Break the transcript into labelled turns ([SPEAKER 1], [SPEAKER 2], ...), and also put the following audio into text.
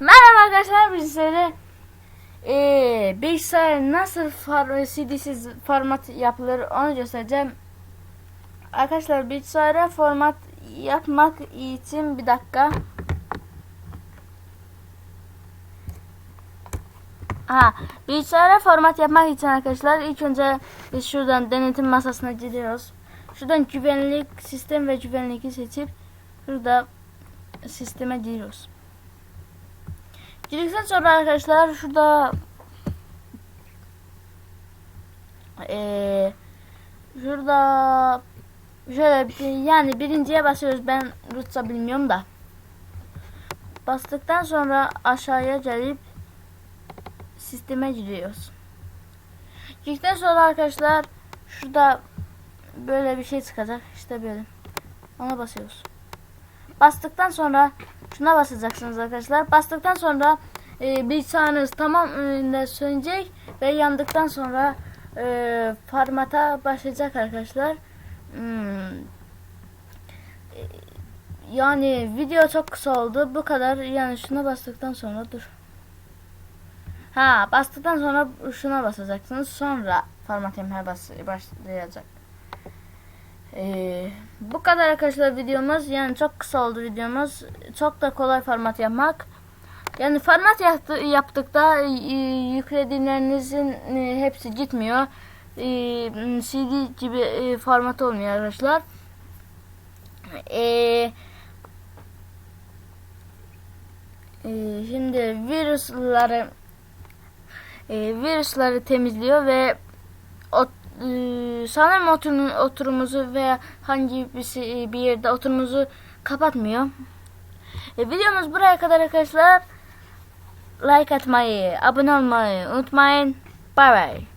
[SPEAKER 1] Merhaba arkadaşlar biz size ee, bilgisayar nasıl far, CD'siz format yapılır onu göstereceğim. Arkadaşlar bilgisayara format yapmak için bir dakika. Ha, bilgisayara format yapmak için arkadaşlar ilk önce biz şuradan denetim masasına gidiyoruz. Şuradan güvenlik sistem ve güvenliği seçip şurada sisteme giriyoruz. Girdikten sonra arkadaşlar şurada eee şurada şöyle bir, yani birinciye basıyoruz ben Rusça bilmiyorum da bastıktan sonra aşağıya gelip sisteme giriyoruz. Girdikten sonra arkadaşlar şurada böyle bir şey çıkacak işte böyle ona basıyoruz. Bastıktan sonra şuna basacaksınız arkadaşlar. Bastıktan sonra e, bilgisayarınız tamamıyla sönecek ve yandıktan sonra e, formata başlayacak arkadaşlar. Hmm. E, Yani video çok kısa oldu. Bu kadar. Yani şuna bastıktan sonra dur. Ha bastıktan sonra şuna basacaksınız. Sonra format bas başlayacak. Ee, bu kadar arkadaşlar videomuz. Yani çok kısa oldu videomuz. Çok da kolay format yapmak. Yani format yaptı, yaptıkta e, yüklediğinlerinizin e, hepsi gitmiyor. E, CD gibi e, format olmuyor arkadaşlar. E, e, şimdi virüsleri e, virüsleri temizliyor ve ot, e, sanırım oturun, oturumuzu veya hangi bir, şey- bir yerde oturumuzu kapatmıyor. E, videomuz buraya kadar arkadaşlar. Like atmayı, abone olmayı unutmayın. Bye bye.